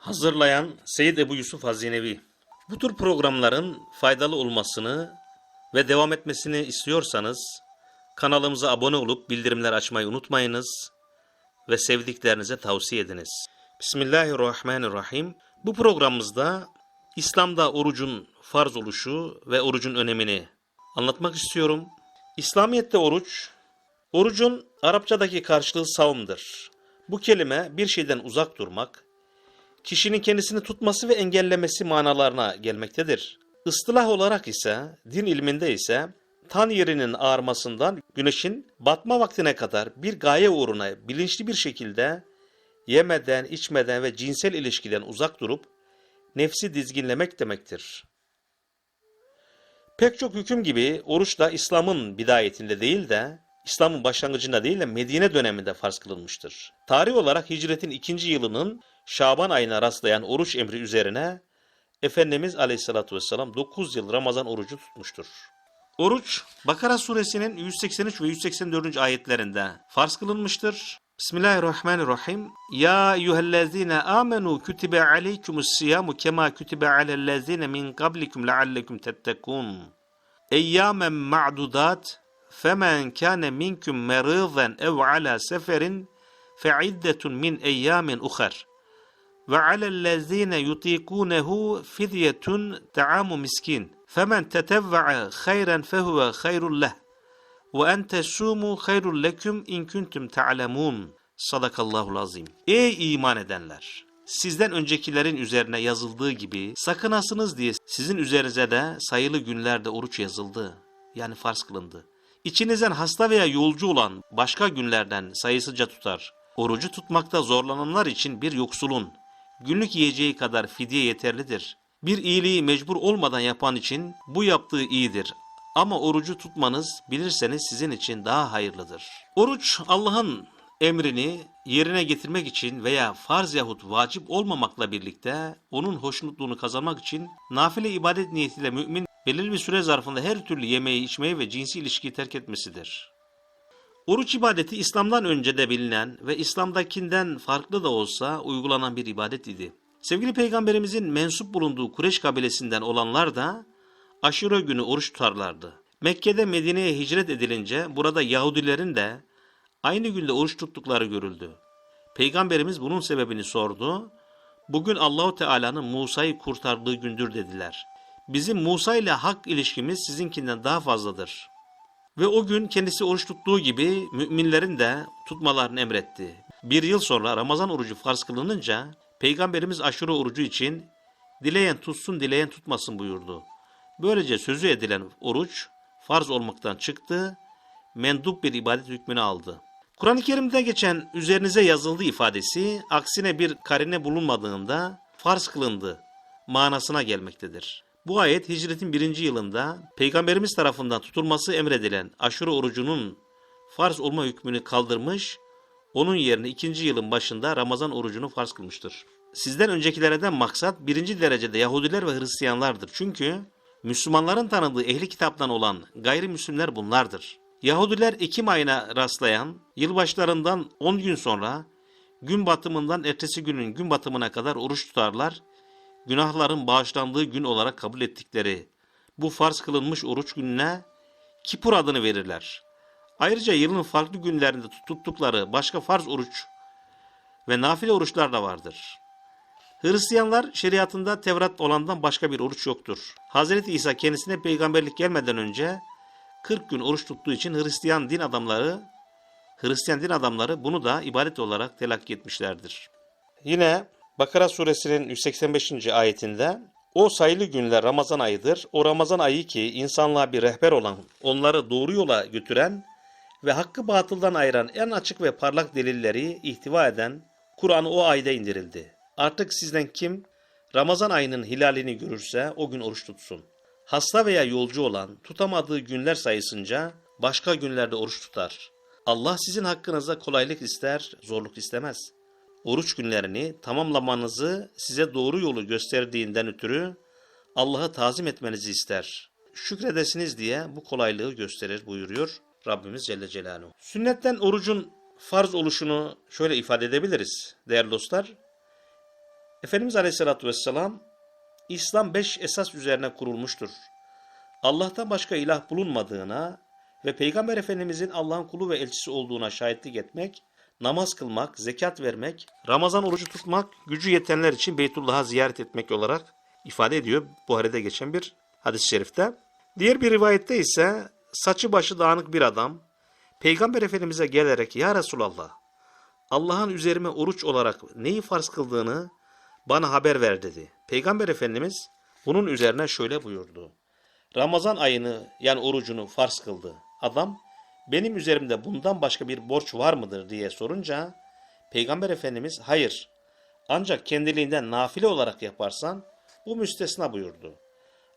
Hazırlayan Seyyid Ebu Yusuf Hazinevi. Bu tür programların faydalı olmasını ve devam etmesini istiyorsanız kanalımıza abone olup bildirimler açmayı unutmayınız ve sevdiklerinize tavsiye ediniz. Bismillahirrahmanirrahim. Bu programımızda İslam'da orucun farz oluşu ve orucun önemini anlatmak istiyorum. İslamiyet'te oruç, orucun Arapçadaki karşılığı savımdır. Bu kelime bir şeyden uzak durmak, kişinin kendisini tutması ve engellemesi manalarına gelmektedir. Istılah olarak ise, din ilminde ise tan yerinin ağarmasından güneşin batma vaktine kadar bir gaye uğruna bilinçli bir şekilde yemeden, içmeden ve cinsel ilişkiden uzak durup nefsi dizginlemek demektir. Pek çok hüküm gibi oruç da İslam'ın bidayetinde değil de İslam'ın başlangıcında değil de Medine döneminde farz kılınmıştır. Tarih olarak hicretin ikinci yılının Şaban ayına rastlayan oruç emri üzerine Efendimiz Aleyhisselatü Vesselam 9 yıl Ramazan orucu tutmuştur. Oruç Bakara suresinin 183 ve 184. ayetlerinde farz kılınmıştır. Bismillahirrahmanirrahim. Ya eyyühellezine amenu kütibe aleykumus siyamu kema kütibe alellezine min qablikum leallekum tettekun. Eyyamen ma'dudat femen kâne minkum merîzen ev ala seferin fe'iddetun min eyyamin ukhar. Ve alellezine yutikunehu fidyetun ta'amu miskin. Femen tetevve'a hayran fehuve hayrul leh. Ve en tesumu hayrul leküm in kuntum ta'lemun. Sadakallahul azim. Ey iman edenler! Sizden öncekilerin üzerine yazıldığı gibi sakınasınız diye sizin üzerinize de sayılı günlerde oruç yazıldı. Yani farz kılındı. İçinizden hasta veya yolcu olan başka günlerden sayısıca tutar. Orucu tutmakta zorlananlar için bir yoksulun günlük yiyeceği kadar fidye yeterlidir. Bir iyiliği mecbur olmadan yapan için bu yaptığı iyidir. Ama orucu tutmanız bilirseniz sizin için daha hayırlıdır. Oruç Allah'ın emrini yerine getirmek için veya farz yahut vacip olmamakla birlikte onun hoşnutluğunu kazanmak için nafile ibadet niyetiyle mümin belirli bir süre zarfında her türlü yemeği, içmeyi ve cinsi ilişkiyi terk etmesidir. Oruç ibadeti İslam'dan önce de bilinen ve İslam'dakinden farklı da olsa uygulanan bir ibadet idi. Sevgili Peygamberimizin mensup bulunduğu Kureş kabilesinden olanlar da aşure günü oruç tutarlardı. Mekke'de Medine'ye hicret edilince burada Yahudilerin de aynı günde oruç tuttukları görüldü. Peygamberimiz bunun sebebini sordu. Bugün Allahu Teala'nın Musa'yı kurtardığı gündür dediler. Bizim Musa ile hak ilişkimiz sizinkinden daha fazladır. Ve o gün kendisi oruç tuttuğu gibi müminlerin de tutmalarını emretti. Bir yıl sonra Ramazan orucu farz kılınınca Peygamberimiz aşure orucu için dileyen tutsun dileyen tutmasın buyurdu. Böylece sözü edilen oruç farz olmaktan çıktı, mendup bir ibadet hükmünü aldı. Kur'an-ı Kerim'de geçen üzerinize yazıldı ifadesi aksine bir karine bulunmadığında farz kılındı manasına gelmektedir. Bu ayet hicretin birinci yılında Peygamberimiz tarafından tutulması emredilen aşure orucunun farz olma hükmünü kaldırmış, onun yerine ikinci yılın başında Ramazan orucunu farz kılmıştır. Sizden öncekilerden maksat birinci derecede Yahudiler ve Hristiyanlardır. Çünkü Müslümanların tanıdığı ehli kitaptan olan gayrimüslimler bunlardır. Yahudiler Ekim ayına rastlayan yılbaşlarından 10 gün sonra gün batımından ertesi günün gün batımına kadar oruç tutarlar günahların bağışlandığı gün olarak kabul ettikleri bu farz kılınmış oruç gününe Kipur adını verirler. Ayrıca yılın farklı günlerinde tuttukları başka farz oruç ve nafile oruçlar da vardır. Hristiyanlar şeriatında Tevrat olandan başka bir oruç yoktur. Hazreti İsa kendisine peygamberlik gelmeden önce 40 gün oruç tuttuğu için Hristiyan din adamları Hristiyan din adamları bunu da ibadet olarak telakki etmişlerdir. Yine Bakara suresinin 185. ayetinde o sayılı günler Ramazan ayıdır. O Ramazan ayı ki insanlığa bir rehber olan, onları doğru yola götüren ve hakkı batıldan ayıran en açık ve parlak delilleri ihtiva eden Kur'an o ayda indirildi. Artık sizden kim Ramazan ayının hilalini görürse o gün oruç tutsun. Hasta veya yolcu olan tutamadığı günler sayısınca başka günlerde oruç tutar. Allah sizin hakkınızda kolaylık ister, zorluk istemez.'' Oruç günlerini tamamlamanızı size doğru yolu gösterdiğinden ötürü Allah'ı tazim etmenizi ister. Şükredesiniz diye bu kolaylığı gösterir buyuruyor Rabbimiz Celle Celaluhu. Sünnetten orucun farz oluşunu şöyle ifade edebiliriz değerli dostlar. Efendimiz Aleyhisselatü Vesselam, İslam beş esas üzerine kurulmuştur. Allah'tan başka ilah bulunmadığına ve Peygamber Efendimizin Allah'ın kulu ve elçisi olduğuna şahitlik etmek, namaz kılmak, zekat vermek, Ramazan orucu tutmak, gücü yetenler için Beytullah'a ziyaret etmek olarak ifade ediyor Buhari'de geçen bir hadis-i şerifte. Diğer bir rivayette ise saçı başı dağınık bir adam Peygamber Efendimiz'e gelerek Ya Resulallah Allah'ın üzerime oruç olarak neyi farz kıldığını bana haber ver dedi. Peygamber Efendimiz bunun üzerine şöyle buyurdu. Ramazan ayını yani orucunu farz kıldı. Adam benim üzerimde bundan başka bir borç var mıdır diye sorunca Peygamber Efendimiz hayır ancak kendiliğinden nafile olarak yaparsan bu müstesna buyurdu.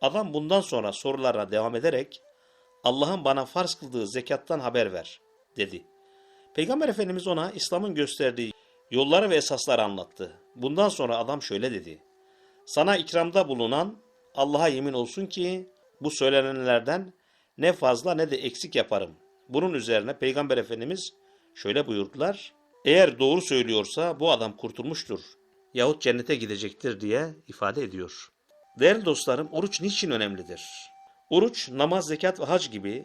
Adam bundan sonra sorularına devam ederek Allah'ın bana farz kıldığı zekattan haber ver dedi. Peygamber Efendimiz ona İslam'ın gösterdiği yolları ve esasları anlattı. Bundan sonra adam şöyle dedi. Sana ikramda bulunan Allah'a yemin olsun ki bu söylenenlerden ne fazla ne de eksik yaparım. Bunun üzerine Peygamber Efendimiz şöyle buyurdular. Eğer doğru söylüyorsa bu adam kurtulmuştur yahut cennete gidecektir diye ifade ediyor. Değerli dostlarım oruç niçin önemlidir? Oruç, namaz, zekat ve hac gibi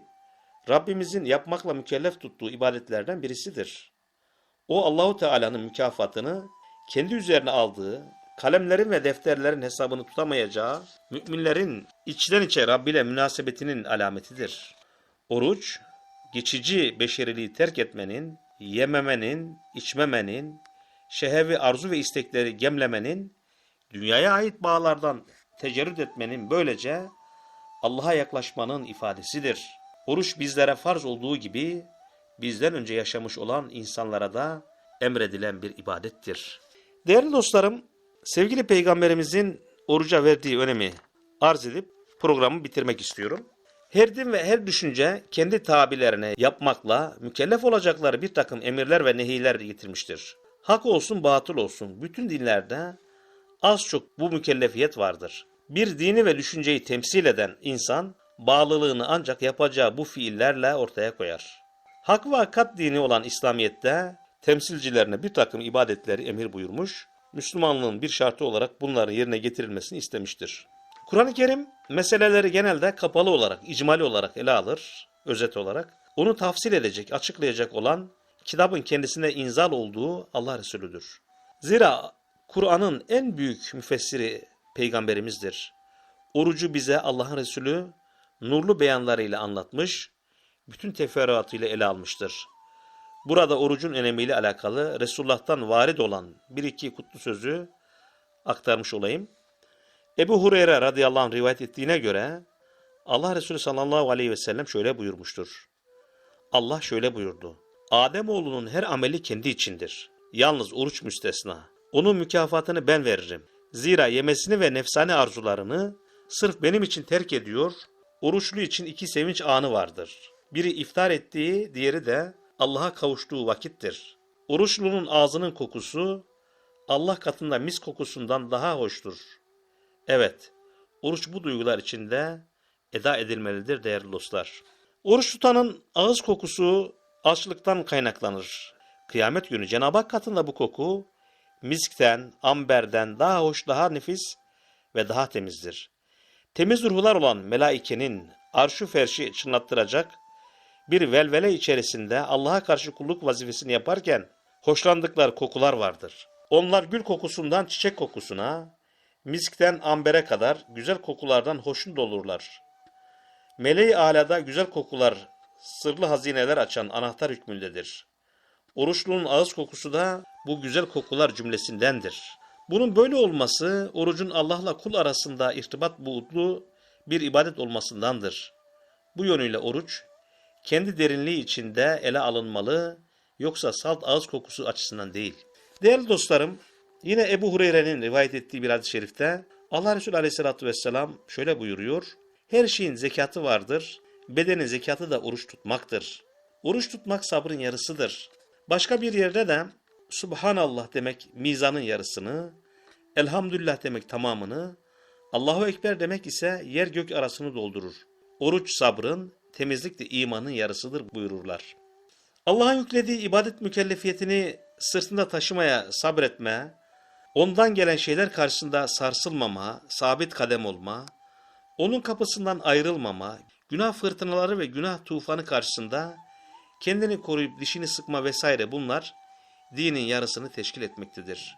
Rabbimizin yapmakla mükellef tuttuğu ibadetlerden birisidir. O Allahu Teala'nın mükafatını kendi üzerine aldığı, kalemlerin ve defterlerin hesabını tutamayacağı, müminlerin içten içe Rabbi ile münasebetinin alametidir. Oruç, geçici beşeriliği terk etmenin, yememenin, içmemenin, şehevi arzu ve istekleri gemlemenin, dünyaya ait bağlardan tecerrüt etmenin böylece Allah'a yaklaşmanın ifadesidir. Oruç bizlere farz olduğu gibi bizden önce yaşamış olan insanlara da emredilen bir ibadettir. Değerli dostlarım, sevgili peygamberimizin oruca verdiği önemi arz edip programı bitirmek istiyorum. Her din ve her düşünce kendi tabilerine yapmakla mükellef olacakları bir takım emirler ve nehiler getirmiştir. Hak olsun batıl olsun bütün dinlerde az çok bu mükellefiyet vardır. Bir dini ve düşünceyi temsil eden insan bağlılığını ancak yapacağı bu fiillerle ortaya koyar. Hak ve hakikat dini olan İslamiyet'te temsilcilerine bir takım ibadetleri emir buyurmuş, Müslümanlığın bir şartı olarak bunların yerine getirilmesini istemiştir. Kur'an-ı Kerim meseleleri genelde kapalı olarak, icmali olarak ele alır, özet olarak. Onu tafsil edecek, açıklayacak olan kitabın kendisine inzal olduğu Allah Resulüdür. Zira Kur'an'ın en büyük müfessiri peygamberimizdir. Orucu bize Allah'ın Resulü nurlu beyanlarıyla anlatmış, bütün teferruatıyla ele almıştır. Burada orucun önemiyle alakalı Resulullah'tan varid olan bir iki kutlu sözü aktarmış olayım. Ebu Hureyre radıyallahu anh rivayet ettiğine göre Allah Resulü sallallahu aleyhi ve sellem şöyle buyurmuştur. Allah şöyle buyurdu. Ademoğlunun her ameli kendi içindir. Yalnız oruç müstesna. Onun mükafatını ben veririm. Zira yemesini ve nefsane arzularını sırf benim için terk ediyor. Oruçlu için iki sevinç anı vardır. Biri iftar ettiği, diğeri de Allah'a kavuştuğu vakittir. Oruçlunun ağzının kokusu Allah katında mis kokusundan daha hoştur. Evet, oruç bu duygular içinde eda edilmelidir değerli dostlar. Oruç tutanın ağız kokusu açlıktan kaynaklanır. Kıyamet günü Cenab-ı Hak katında bu koku miskten, amberden daha hoş, daha nefis ve daha temizdir. Temiz ruhlar olan melaikenin arşu ferşi çınlattıracak bir velvele içerisinde Allah'a karşı kulluk vazifesini yaparken hoşlandıkları kokular vardır. Onlar gül kokusundan çiçek kokusuna, miskten ambere kadar güzel kokulardan hoşnut olurlar. Meleği alada güzel kokular, sırlı hazineler açan anahtar hükmündedir. Oruçlunun ağız kokusu da bu güzel kokular cümlesindendir. Bunun böyle olması orucun Allah'la kul arasında irtibat buğutlu bir ibadet olmasındandır. Bu yönüyle oruç kendi derinliği içinde ele alınmalı yoksa salt ağız kokusu açısından değil. Değerli dostlarım yine Ebu Hureyre'nin rivayet ettiği bir hadis-i şerifte Allah Resulü aleyhissalatü vesselam şöyle buyuruyor. Her şeyin zekatı vardır. Bedenin zekatı da oruç tutmaktır. Oruç tutmak sabrın yarısıdır. Başka bir yerde de Subhanallah demek mizanın yarısını, Elhamdülillah demek tamamını, Allahu Ekber demek ise yer gök arasını doldurur. Oruç sabrın, temizlik de imanın yarısıdır buyururlar. Allah'ın yüklediği ibadet mükellefiyetini sırtında taşımaya sabretme, Ondan gelen şeyler karşısında sarsılmama, sabit kadem olma, onun kapısından ayrılmama, günah fırtınaları ve günah tufanı karşısında kendini koruyup dişini sıkma vesaire bunlar dinin yarısını teşkil etmektedir.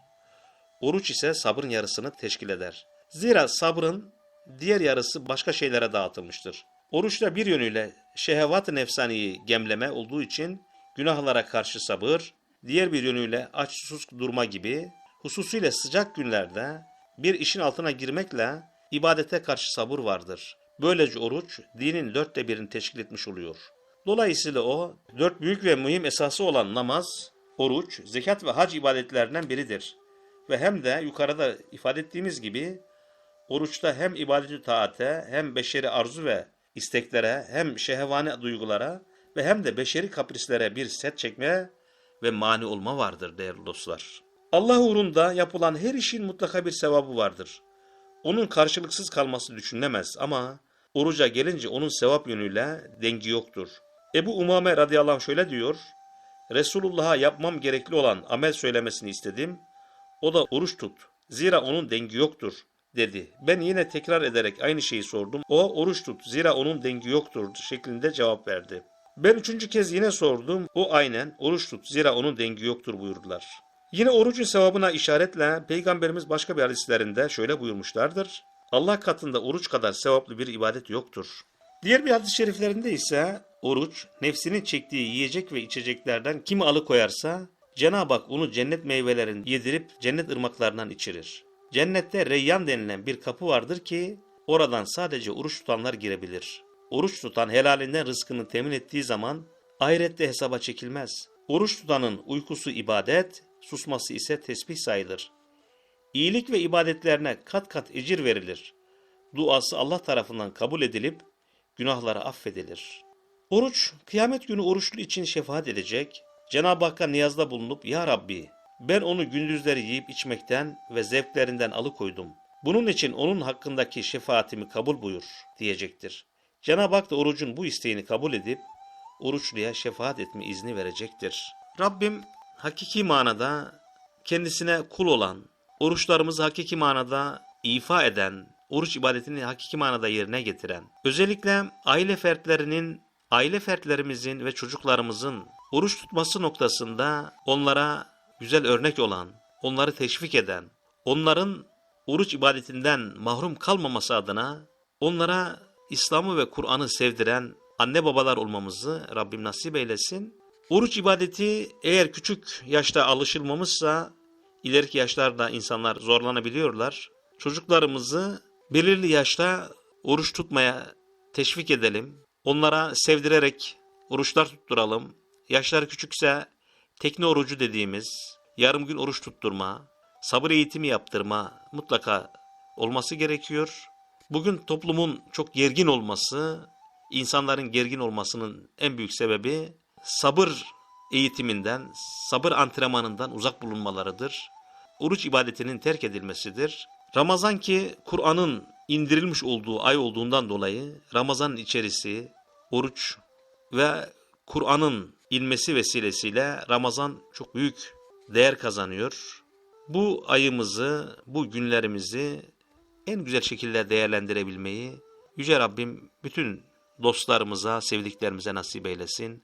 Oruç ise sabrın yarısını teşkil eder. Zira sabrın diğer yarısı başka şeylere dağıtılmıştır. Oruçta bir yönüyle şehvat-ı nefsaniyi gemleme olduğu için günahlara karşı sabır, diğer bir yönüyle aç susuz durma gibi hususiyle sıcak günlerde bir işin altına girmekle ibadete karşı sabır vardır. Böylece oruç dinin dörtte birini teşkil etmiş oluyor. Dolayısıyla o dört büyük ve mühim esası olan namaz, oruç, zekat ve hac ibadetlerinden biridir. Ve hem de yukarıda ifade ettiğimiz gibi oruçta hem ibadeti taate hem beşeri arzu ve isteklere hem şehvani duygulara ve hem de beşeri kaprislere bir set çekme ve mani olma vardır değerli dostlar. Allah uğrunda yapılan her işin mutlaka bir sevabı vardır. Onun karşılıksız kalması düşünülemez ama oruca gelince onun sevap yönüyle dengi yoktur. Ebu Umame radıyallahu anh şöyle diyor, Resulullah'a yapmam gerekli olan amel söylemesini istedim. O da oruç tut. Zira onun dengi yoktur dedi. Ben yine tekrar ederek aynı şeyi sordum. O oruç tut. Zira onun dengi yoktur şeklinde cevap verdi. Ben üçüncü kez yine sordum. O aynen oruç tut. Zira onun dengi yoktur buyurdular. Yine orucun sevabına işaretle Peygamberimiz başka bir hadislerinde şöyle buyurmuşlardır. Allah katında oruç kadar sevaplı bir ibadet yoktur. Diğer bir hadis-i şeriflerinde ise oruç nefsinin çektiği yiyecek ve içeceklerden kimi alıkoyarsa Cenab-ı Hak onu cennet meyvelerini yedirip cennet ırmaklarından içirir. Cennette Reyyan denilen bir kapı vardır ki oradan sadece oruç tutanlar girebilir. Oruç tutan helalinden rızkını temin ettiği zaman ahirette hesaba çekilmez. Oruç tutanın uykusu ibadet, susması ise tesbih sayılır. İyilik ve ibadetlerine kat kat ecir verilir. Duası Allah tarafından kabul edilip günahları affedilir. Oruç, kıyamet günü oruçlu için şefaat edecek, Cenab-ı Hakk'a niyazda bulunup Ya Rabbi ben onu gündüzleri yiyip içmekten ve zevklerinden alıkoydum. Bunun için onun hakkındaki şefaatimi kabul buyur diyecektir. Cenab-ı Hak da orucun bu isteğini kabul edip oruçluya şefaat etme izni verecektir. Rabbim hakiki manada kendisine kul olan, oruçlarımızı hakiki manada ifa eden, oruç ibadetini hakiki manada yerine getiren, özellikle aile fertlerinin, aile fertlerimizin ve çocuklarımızın oruç tutması noktasında onlara güzel örnek olan, onları teşvik eden, onların oruç ibadetinden mahrum kalmaması adına onlara İslam'ı ve Kur'an'ı sevdiren anne babalar olmamızı Rabbim nasip eylesin. Oruç ibadeti eğer küçük yaşta alışılmamışsa ileriki yaşlarda insanlar zorlanabiliyorlar. Çocuklarımızı belirli yaşta oruç tutmaya teşvik edelim. Onlara sevdirerek oruçlar tutturalım. Yaşları küçükse tekne orucu dediğimiz yarım gün oruç tutturma, sabır eğitimi yaptırma mutlaka olması gerekiyor. Bugün toplumun çok gergin olması, insanların gergin olmasının en büyük sebebi sabır eğitiminden, sabır antrenmanından uzak bulunmalarıdır. Oruç ibadetinin terk edilmesidir. Ramazan ki Kur'an'ın indirilmiş olduğu ay olduğundan dolayı Ramazan'ın içerisi oruç ve Kur'an'ın inmesi vesilesiyle Ramazan çok büyük değer kazanıyor. Bu ayımızı, bu günlerimizi en güzel şekilde değerlendirebilmeyi Yüce Rabbim bütün dostlarımıza, sevdiklerimize nasip eylesin.